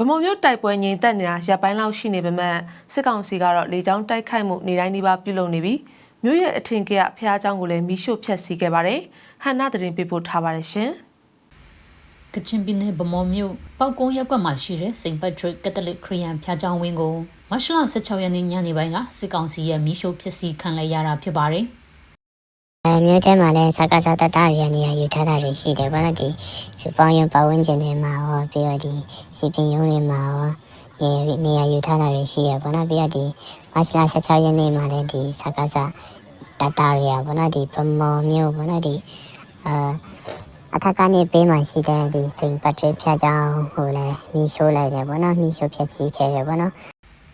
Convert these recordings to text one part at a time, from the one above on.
ဗမော်မြို့တိုက်ပွဲငြိမ်သက်နေတာရပ်ပိုင်းလောက်ရှိနေပေမဲ့စစ်ကောင်စီကတော့လေကြောင်းတိုက်ခိုက်မှုနေတိုင်းနှိပါပြုလုပ်နေပြီးမြို့ရဲ့အထင်ကရဖျားเจ้าကိုလည်းမိရှို့ဖျက်ဆီးခဲ့ပါတယ်။ဟန်နာသတင်းပေးပို့ထားပါတယ်ရှင်။ ကချင်ပြည်နယ်ဗမော်မြို့ပောက်ကုန်းရပ်ကွက်မှာရှိတဲ့စိန့်ပက်ထရစ်ကက်သလစ်ခရီးယန်ဖျားเจ้าဝင်းကိုမတ်လ16ရက်နေ့ညနေပိုင်းကစစ်ကောင်စီရဲ့မိရှို့ဖျက်ဆီးခံလိုက်ရတာဖြစ်ပါတယ် အဲမြို့ထဲမှာလည်းစကားစားတတရရနေရာယူထားတာတွေရှိတယ်ဘာလို့ဒီစပေါင်းရင်ပတ်ဝန်းကျင်တွေမှာရောပြီးတော့ဒီစီပင်ရုံးတွေမှာရောနေနေရာယူထားတာတွေရှိရဘာလို့ပြီးတော့ဒီမတ်လ16ရက်နေ့မှာလည်းဒီစကားစားတတရရဘာလို့ဒီပမော်မြို့ဘာလို့ဒီအာအထက်ကနေပေးမှရှိတဲ့ဒီစိန်ပတ်ထရစ်ဖြာကြောင်းဟိုလည်းမီရှိုးလိုက်တယ်ဘာလို့မီရှိုးဖြစ်စီခဲ့တယ်ဘာလို့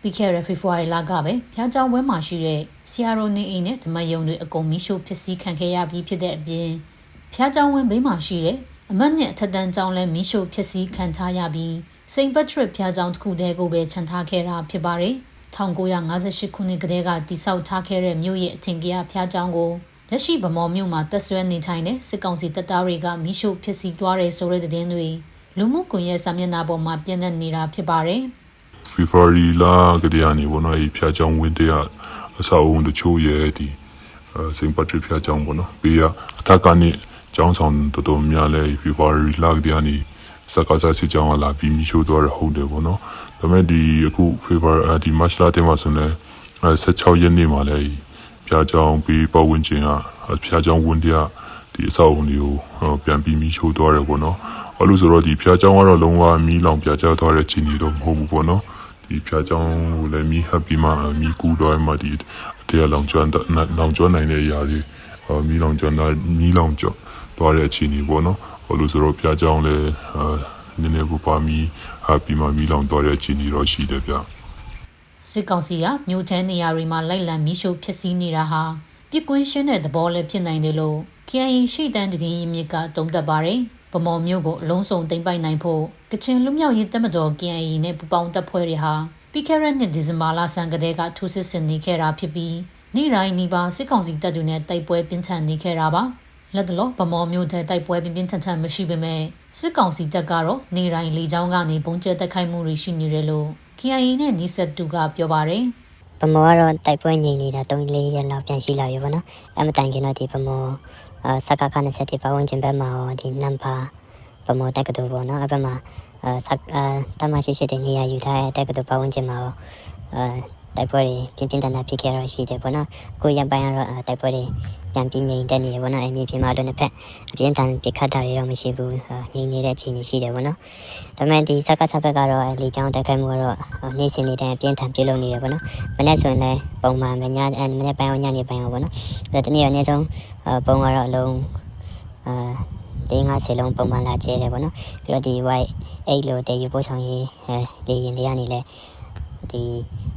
ပြီးခဲ့တဲ့ဖေဖော်ဝါရီလကပဲဖျားကြောင်ဝဲမှာရှိတဲ့ဆီယာရိုနေအိမ်နဲ့ဓမ္မယုံတွေအကုန်မီးရှို့ဖြစ်စီခံခဲ့ရပြီးဖြစ်တဲ့အပြင်ဖျားကြောင်ဝင်းဘေးမှာရှိတဲ့အမတ်နဲ့အထက်တန်းကျောင်းလည်းမီးရှို့ဖြစ်စီခံထားရပြီးစိန့်ပတ်ထရစ်ဖျားကြောင်တစ်ခုတည်းကိုပဲခြံထားခဲ့တာဖြစ်ပါတယ်1958ခုနှစ်ကတည်းကတည်ဆောက်ထားခဲ့တဲ့မြို့ရဲ့အထင်ကရဖျားကြောင်ကိုလက်ရှိဗမော်မြို့မှာတက်ဆွဲနေထိုင်တဲ့စစ်ကောင်စီတပ်သားတွေကမီးရှို့ဖြစ်စီသွားတယ်ဆိုတဲ့သတင်းတွေလူမှုကွန်ရက်စာမျက်နှာပေါ်မှာပြန့်နှံ့နေတာဖြစ်ပါတယ်။ ဖေဖော်ဝါရီလကတည်းကနေပေါ့နော်ဒီဖျားချောင်းဝင်းတရားအဆောက်အုံတချို့ရဲ့ဒီအဲစင်ပတ်ထရီဖျားချောင်းပေါ့နော်ပြီးရအထက်ကနေကျောင်းဆောင်တော်တော်များလဲဖေဖော်ဝါရီလကတည်းကနေစကားစားစစ်ကြောင်းကလာပြီးမိရှိုးသွားရဟုတ်တယ်ပေါ့နော်ဒါပေမဲ့ဒီအခုဖေဖော်ဝါရီဒီမတ်လတင်မှာဆိုရင်အဲ16ရက်နေ့မှာလဲဖျားချောင်းပြီးပတ်ဝန်းကျင်ကဖျားချောင်းဝင်းတရားဒီအဆောက်အုံတွေကိုပြန်ပြီးမိရှိုးသွားတယ်ပေါ့နော်အဲ့လိုဆိုတော့ဒီဖျားချောင်းကတော့လုံးဝမီးလောင်ပြာကျသွားတဲ့ခြေနေတော့မဟုတ်ဘူးပေါ့နော် ဒီဖျားချောင်းကိုလည်းမီးဟပ်ပြီးမှမီးကူတော့မှဒီတရားလောင်ကျွမ်းလောင်ကျွမ်းနိုင်တဲ့အရာတွေမီးလောင်ကျွမ်းတာမီးလောင်ကျွမ်းသွားတဲ့အခြေအနေပေါ့နော်ဟိုလိုဆိုတော့ဖျားချောင်းလည်းနည်းနည်းပပမီးဟပ်ပြီးမှမီးလောင်သွားတဲ့အခြေအနေတော့ရှိတယ်ဗျစစ်ကောင်စီကမြို့ချမ်းနေရာတွေမှာလိုက်လံမီးရှို့ဖျက်ဆီးနေတာဟာပြစ်ကွင်းရှင်းတဲ့သဘောလည်းဖြစ်နိုင်တယ်လို့ KIA ရှိတန်းတည်င်းမြစ်ကတုံ့တက်ပါတယ်။ ဗမော်မြို့ကိုအလုံးစုံသိမ်းပိုက်နိုင်ဖို့ကချင်လူမျိုးရေးတပ်မတော် KIA နဲ့ပူးပေါင်းတပ်ဖွဲ့တွေဟာပြီးခဲ့တဲ့နှစ်ဒီဇင်ဘာလဆန်းကတည်းကထိုးစစ်ဆင်နေခဲ့တာဖြစ်ပြီးနေ့တိုင်းနီးပါးစစ်ကောင်စီတပ်တွေနဲ့တိုက်ပွဲပြင်းထန်နေခဲ့တာပါ။လက်တလောဗမော်မြို့ထဲတိုက်ပွဲပြင်းပြင်းထန်ထန်မရှိပေမဲ့စစ်ကောင်စီတပ်ကတော့နေတိုင်းလေကြောင်းကနေပုံကျဲတက်ခိုက်မှုတွေရှိနေတယ်လို့ KIA နဲ့နီဆက်တူကပြောပါတယ် ပမောကတော့တိုက်ပွဲငြိမ်နေတာ3-4ရက်လောက်ပြန်ရှိလာပြီပေါ့နော်အမတိုင်ခင်တော့ဒီပမောအာစကခနဲ့ဆက်တဲ့ပဝန်းကျင်ဘက်မှာရောဒီနံပါပမောတက်ကတူပေါ့နော်အဘက်မှာအာစကအာတမရှိရှိတဲ့နေရာယူထားတဲ့တက်ကတူပဝန်းကျင်မှာရောအာ တိုက်ပွဲတွေပြင်းပြင်းထန်ထန်ဖြစ်ခဲ့ရရှိတယ်ပေါ့နော်ကိုရပိုင်းကတော့တိုက်ပွဲတွေပြန်ပြင်းငြိမ်တဲ့နေရပေါ့နော်အမြင်ပြမလို့နှစ်ဖက်အပြင်းထန်ပြခတ်တာတွေတော့မရှိဘူးငြိမ်နေတဲ့အခြေအနေရှိတယ်ပေါ့နော်ဒါပေမဲ့ဒီစကစဘက်ကတော့လေချောင်းတိုက်ခိုက်မှုကတော့နေ့စဉ်နေ့တိုင်းအပြင်းထန်ပြုလုပ်နေတယ်ပေါ့နော်မနေ့ဆိုရင်လည်းပုံမှန်ပဲညအဲမနေ့ပိုင်းအောင်ညနေပိုင်းအောင်ပေါ့နော်ဒါတနေ့အနည်းဆုံးပုံကတော့အလုံးအာတင်း50လုံးပုံမှန်လာကျဲတယ်ပေါ့နော်ပြီးတော့ဒီ white 8လို့တည်ယူပို့ဆောင်ရေးအဲလေရင်တွေကနေလည်း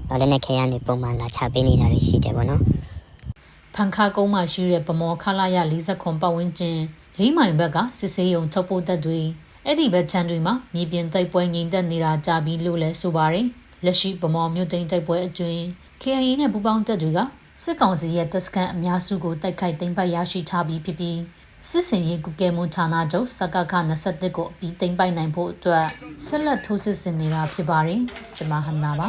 ဒီလည်းနဲ့ခဲရနေပုံမှန်လာချပေးနေတာတွေရှိတယ်ပေါ့နော်ဖန်ခါကုန်းမှာရှိတဲ့ဗမော်ခလာရ40ခွန်ပတ်ဝန်းကျင်လေးမိုင်ဘက်ကစစ်စေးရုံထုတ်ပိုးသက်တွေအဲ့ဒီဘက်ချမ်းတွေမှာမြေပြင်တိုက်ပွဲငြိမ်သက်နေတာကြာပြီလို့လဲဆိုပါတယ်လက်ရှိဗမော်မြို့သိမ်းတိုက်ပွဲအတွင်း KIA နဲ့ပူးပေါင်းတပ်တွေကစစ်ကောင်စီရဲ့တပ်စခန်းအများစုကိုတိုက်ခိုက်သိမ်းပိုက်ရရှိထားပြီးဖြစ်ပြီးစစ်စင်ရေးကုကဲမှုဌာနချုပ်စကခ21ကိုအပြီးသိမ်းပိုက်နိုင်ဖို့အတွက်ဆက်လက်ထိုးစစ်ဆင်နေတာဖြစ်ပါတယ်ကျွန်မဟန်နာပါ